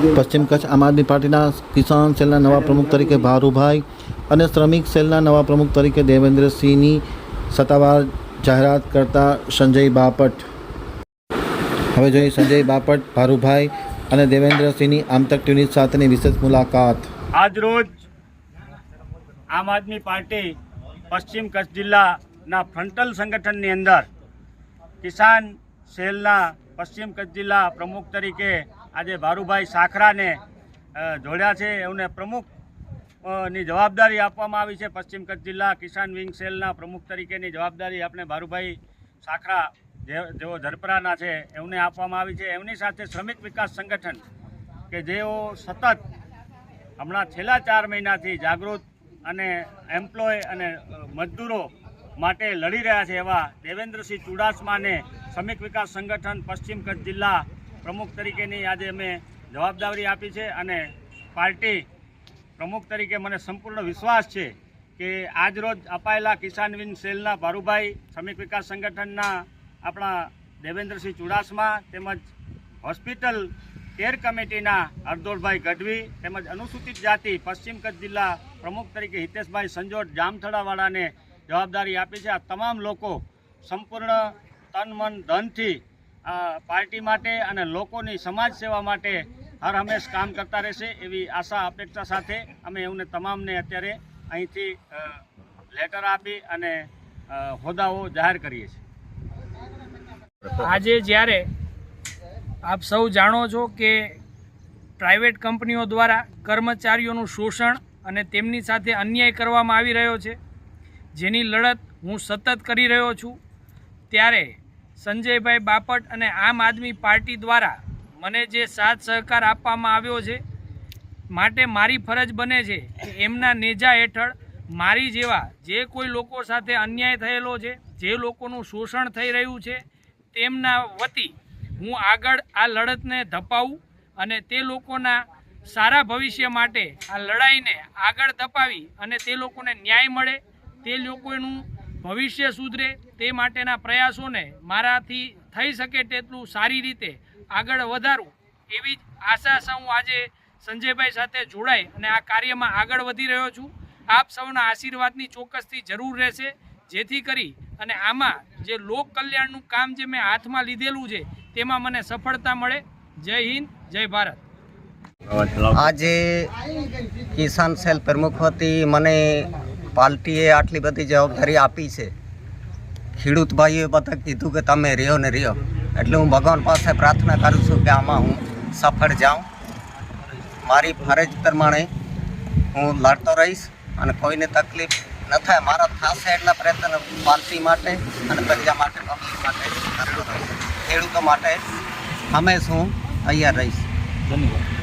પશ્ચિમ કચ્છ આમ આદમી પાર્ટીના કિસાન સેલના નવા પ્રમુખ તરીકે ભારુભાઈ અને શ્રમિક સેલના નવા પ્રમુખ તરીકે દેવેન્દ્રસિંહની સત્તાવાર જાહેરાત કરતા સંજય બાપટ. હવે જોઈએ સંજય બાપટ ભારુભાઈ અને દેવેન્દ્રસિંહની આમતક ટ્યુનિટ સાથેની વિશેષ મુલાકાત. આજરોજ આમ આદમી પાર્ટી પશ્ચિમ કચ્છ જિલ્લાના ફ્રન્ટલ સંગઠનની અંદર કિસાન સેલના પશ્ચિમ કચ્છ જિલ્લા પ્રમુખ તરીકે આજે ભારુભાઈ સાખરાને જોડ્યા છે. એમને પ્રમુખની જવાબદારી આપવામાં આવી છે. પશ્ચિમ કચ્છ જિલ્લા કિસાન વિંગ સેલના પ્રમુખ તરીકેની જવાબદારી આપણે ભારુભાઈ સાખરા જેઓ ઝરપરાના છે, એમને આપવામાં આવી છે. એમની સાથે શ્રમિક વિકાસ સંગઠન કે જેઓ સતત હમણાં છેલ્લા ચાર મહિનાથી જાગૃત અને એમ્પ્લોય અને મજદૂરો માટે લડી રહ્યા છે એવા દેવેન્દ્રસિંહ ચુડાસમાને શ્રમિક વિકાસ સંગઠન પશ્ચિમ કચ્છ જિલ્લા પ્રમુખ તરીકેની આજે અમે જવાબદારી આપી છે અને પાર્ટી પ્રમુખ તરીકે મને સંપૂર્ણ વિશ્વાસ છે કે આજરોજ અપાયેલા કિસાન સેલના ભારુભાઈ, શ્રમિક વિકાસ સંગઠનના આપણા દેવેન્દ્રસિંહ ચુડાસમા તેમજ હોસ્પિટલ કેર કમિટીના હરદોળભાઈ ગઢવી તેમજ અનુસૂચિત જાતિ પશ્ચિમ કચ્છ જિલ્લા પ્રમુખ તરીકે હિતેશભાઈ સંજોટ જામથડાવાળાને જવાબદારી આપી છે. આ તમામ લોકો સંપૂર્ણ તન મન ધનથી પાર્ટી માટે અને લોકોની સમાજ સેવા માટે હર હંમેશ કામ કરતા રહેશે એવી આશા અપેક્ષા સાથે અમે એમને તમામને અત્યારે અહીંથી લેટર આપી અને હોદ્દાઓ જાહેર કરીએ છીએ. આજે જ્યારે આપ સૌ જાણો છો કે પ્રાઇવેટ કંપનીઓ દ્વારા કર્મચારીઓનું શોષણ અને તેમની સાથે અન્યાય કરવામાં આવી રહ્યો છે, જેની લડત હું સતત કરી રહ્યો છું, ત્યારે સંજયભાઈ બાપટ અને આમ આદમી પાર્ટી દ્વારા મને જે સાથ સહકાર આપવામાં આવ્યો છે, માટે મારી ફરજ બને છે કે એમના નેજા હેઠળ મારી જેવા જે કોઈ લોકો સાથે અન્યાય થયેલો છે, જે લોકોનું શોષણ થઈ રહ્યું છે, તેમના વતી હું આગળ આ લડતને ધપાવું અને તે લોકોના સારા ભવિષ્ય માટે આ લડાઈને આગળ ધપાવી અને તે લોકોને ન્યાય મળે, તે લોકોનું ભવિષ્ય સુધરે તે માટેના પ્રયાસોને મારાથી થઈ શકે તેટલું સારી રીતે આગળ વધારું એવી જ આશા હું આજે સંજયભાઈ સાથે જોડાઈ અને આ કાર્યમાં આગળ વધી રહ્યો છું. આપ સૌના આશીર્વાદની ચોક્કસથી જરૂર રહેશે. જેથી કરી અને આમાં જે લોક કલ્યાણનું કામ જે મેં હાથમાં લીધેલું છે, તેમાં મને સફળતા મળે. જય હિન્દ, જય ભારત. આજે કિસાન સેલ પ્રમુખ વતી મને પાર્ટીએ આટલી બધી જવાબદારી આપી છે. ખેડૂત ભાઈઓએ બધા કીધું કે તમે રહ્યો ને રહ્યો. એટલે હું ભગવાન પાસે પ્રાર્થના કરું છું કે આમાં હું સફળ જાઉં. મારી ફરજ પ્રમાણે હું લડતો રહીશ અને કોઈને તકલીફ ન થાય. મારા થશે એટલા પ્રયત્ન પાર્ટી માટે અને પ્રજા માટે, પબ્લિક માટે ખેડૂતો માટે હંમેશ હું તૈયાર રહીશ. ધન્યવાદ.